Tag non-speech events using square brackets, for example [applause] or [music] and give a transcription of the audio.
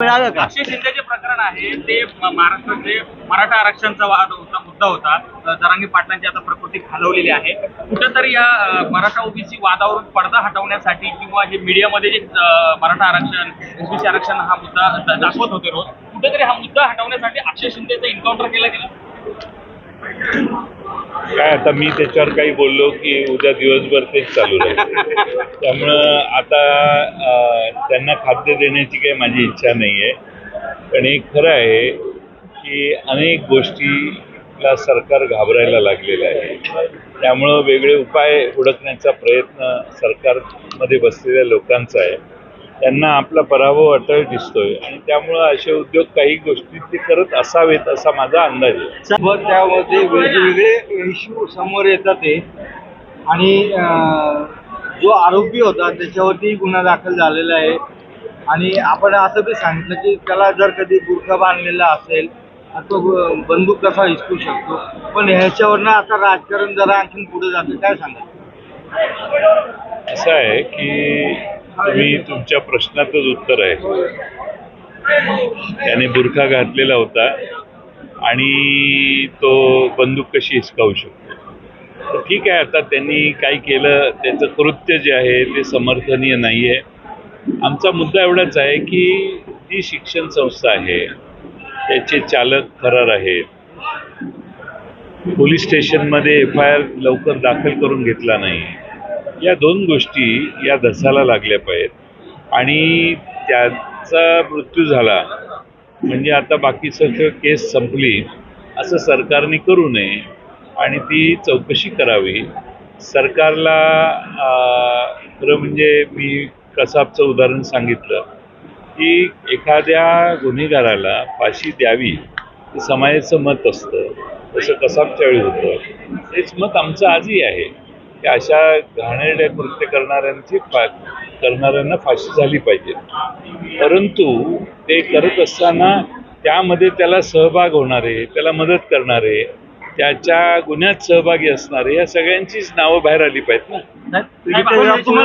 मिळालं का? अक्षय शिंदेचे प्रकरण आहे ते महाराष्ट्राचे मराठा आरक्षणचा वाद होता मुद्दा होता जरांगी पाटलांची आता प्रकृती खालवलेली आहे. कुठेतरी या मराठा ओबीसी वादावरून पडदा हटवण्यासाठी किंवा हे मीडियामध्ये जे मराठा आरक्षण ओबीसी आरक्षण हा मुद्दा दाखवत होते रोज कुठेतरी हा मुद्दा हटवण्यासाठी अक्षय शिंदेचं एन्काउंटर केलं गेलं? काय आता मी त्याच्यावर काही बोललो की उद्या दिवसभर तेच चालू राहील. [laughs] त्यामुळं आता त्यांना खाद्य देण्याची काही माझी इच्छा नाही आहे पण एक खरं आहे की अनेक गोष्टीला सरकार घाबरायला लागलेलं आहे. त्यामुळं वेगळे उपाय हुडकण्याचा प्रयत्न सरकारमध्ये बसलेल्या लोकांचा आहे. त्यांना आपला पराभव अटळ दिसतोय. आणि त्यामुळं असे उद्योग काही गोष्टी ते करत असावेत असा माझा अंदाज आहे. व त्यामध्ये वेगवेगळे इश्यू समोर येतात ते आणि जो आरोपी होता त्याच्यावरती गुन्हा दाखल झालेला आहे. आणि आपण असं बी सांगितलं की त्याला जर कधी बुरखा बांधलेला असेल तो बंदूक कसा हिसकू शकतो. पण ह्याच्यावरनं आता राजकारण जरा आणखीन पुढे जातं. काय सांगा असं आहे की तुम्ही तुमच्या प्रश्नातच उत्तर आहे. त्याने बुरखा घातलेला होता आणि तो बंदूक कशी हिसकावू शकतो? तर ठीक आहे आता त्यांनी काय केलं त्याचं कृत्य जे आहे ते समर्थनीय नाही आहे आमचा मुद्दा एवढाच आहे की जी शिक्षण संस्था आहे त्याचे चालक फरार आहेत. पोलीस स्टेशनमध्ये एफ आय आर लवकर दाखल करून घेतला नाही. या दोन गोष्टी या धसाला लागल्या पाहिजेत. आणि त्याचा मृत्यू झाला म्हणजे आता बाकी सगळं केस संपली असं सरकारने करू नये आणि ती चौकशी करावी. सरकारला खरं म्हणजे मी कसाबचं उदाहरण सांगितलं की एखाद्या गुन्हेगाराला फाशी द्यावी हे समाजाचं मत असतं. तसं कसाबच्या वेळी होतं? तेच मत आमचं आजही आहे. की अशा घाणेरड्या कृत्य करणाऱ्यांची फा करणाऱ्यांना फाशी झाली पाहिजे. परंतु ते करत असताना त्यामध्ये त्याला सहभाग होणारे त्याला मदत करणारे त्याच्या गुन्ह्यात सहभागी असणारे या सगळ्यांचीच नावं बाहेर आली पाहिजेत ना.